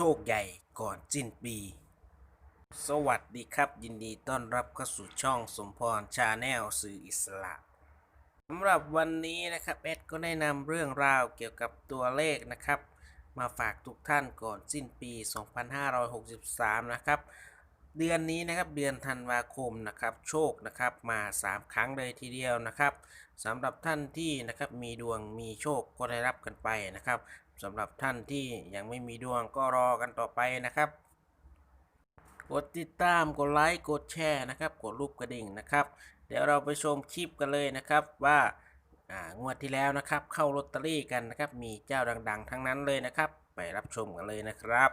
โชคใหญ่ก่อนสิ้นปี สวัสดีครับ ยินดีต้อนรับเข้าสู่ช่องสมพรชาแนลสื่ออิสระสำหรับวันนี้นะครับเอ็ดก็ได้นำเรื่องราวเกี่ยวกับตัวเลขนะครับ มาฝากทุกท่านก่อนสิ้นปี 2563 นะครับ เดือนนี้นะครับเดือนธันวาคมนะครับโชคนะครับมา 3 ครั้งเลยทีเดียวนะครับสำหรับท่านที่นะครับมีดวงมีโชคก็ได้รับกันไปนะครับสำหรับท่านที่ยังไม่มีดวงก็รอกันต่อไปนะครับกดติดตามกดไลค์กดแชร์นะครับ กดรูปกระดิ่งนะครับ เดี๋ยวเราไปชมคลิปกันเลยนะครับว่าอ่างวดที่แล้วนะครับ เข้าลอตเตอรี่กันนะครับ มีเจ้าดัง ๆ ทั้งนั้นเลยนะครับ ไปรับชมกันเลยนะครับ